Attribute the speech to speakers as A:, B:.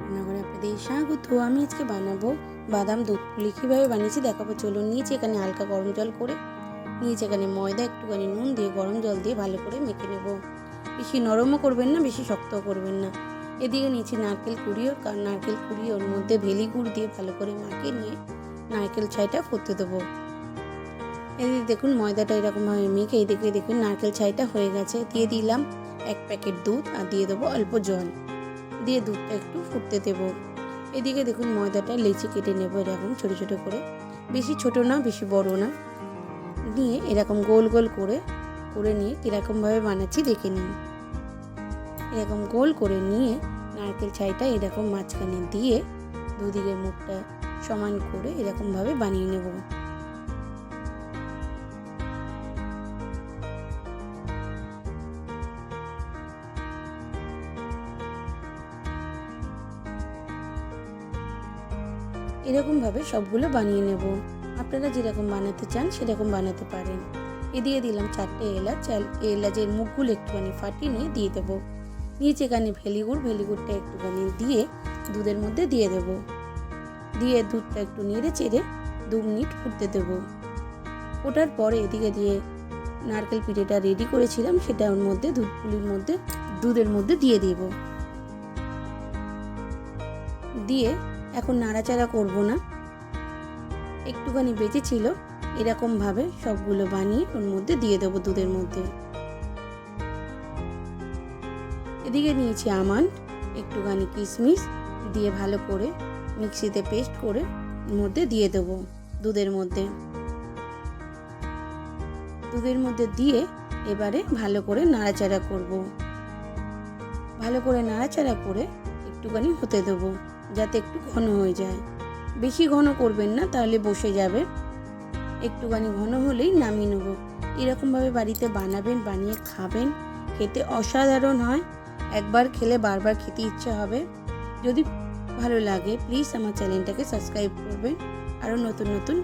A: রান্নাঘরে আপনাদের স্বাগত। আমি আজকে বানাবো বাদাম দুধ। পুলি কীভাবে বানিয়েছি দেখাবো। চলুন নিয়েছি এখানে হালকা গরম জল করে। নিয়েছি এখানে ময়দা, একটুখানি নুন দিয়ে, গরম জল দিয়ে ভালো করে মেখে নেব। বেশি নরমও করবেন না, বেশি শক্তও করবেন না। এদিকে নিয়েছি নারকেল কুড়িও কারণ নারকেল কুড়িয়ে ওর মধ্যে ভেলি গুড় দিয়ে ভালো করে মাখিয়ে নিয়ে নারকেল ছাইটা ফুটতে দেবো। এদিকে দেখুন ময়দাটা এরকমভাবে মেখে এদিকে দেখুন নারকেল ছাইটা হয়ে গেছে। দিয়ে দিলাম এক প্যাকেট দুধ আর দিয়ে দেবো অল্প জল। দিয়ে দুধটা একটু ফুটতে দেব। এদিকে দেখুন ময়দাটা লেচি কেটে নেব এরকম ছোট ছোট করে। বেশি ছোট না, বেশি বড় না। নিয়ে এরকম গোল গোল করে করে নিয়ে কীরকমভাবে বানাচ্ছি দেখে নিন। এরকম গোল করে নিয়ে নারকেল ছাইটা এরকম মাঝখানে দিয়ে দুদিকে মুখটা সমান করে এরকমভাবে বানিয়ে নেব। এরকমভাবে সবগুলো বানিয়ে নেব। আপনারা যেরকম বানাতে চান সেরকম বানাতে পারেন। এ দিয়ে দিলাম চারটে এলাচ চাল এলাচের মুখগুলো একটুখানি ফাটিয়ে নিয়ে দিয়ে দেবো। নিচে এখানে ভেলিগুড়, ভেলিগুড়টা একটুখানি দিয়ে দুধের মধ্যে দিয়ে দেব। দিয়ে দুধটা একটু নেড়ে চেড়ে দু মিনিট ফুটতে দেব। ফোটার পরে এদিকে দিয়ে নারকেল পিঠেটা রেডি করেছিলাম সেটা ওর মধ্যে দুধগুলির মধ্যে, দুধের মধ্যে দিয়ে দেব। দিয়ে এখন নাড়াচাড়া করব না। একটুখানি বেঁচে ছিল, এরকমভাবে সবগুলো বানিয়ে ওর মধ্যে দিয়ে দেবো দুধের মধ্যে। এদিকে নিয়েছি আমান্ড, একটুখানি কিশমিশ দিয়ে ভালো করে মিক্সিতে পেস্ট করে মধ্যে দিয়ে দেবো দুধের মধ্যে। দুধের মধ্যে দিয়ে এবারে ভালো করে নাড়াচাড়া করব। ভালো করে নাড়াচাড়া করে একটুখানি হতে দেবো। যাতে একটু ঘন হয়ে যায়। বেশি ঘন করবেন না, তাহলে বসে যাবে। একটুখানি ঘন হলেই নামিয়ে নেব। এরকমভাবে বাড়িতে বানাবেন, বানিয়ে খাবেন। খেতে অসাধারণ হয়। একবার খেলে বারবার খেতে ইচ্ছে হবে। যদি ভালো লাগে প্লিজ আমার চ্যানেলটাকে সাবস্ক্রাইব করবেন। আরও নতুন নতুন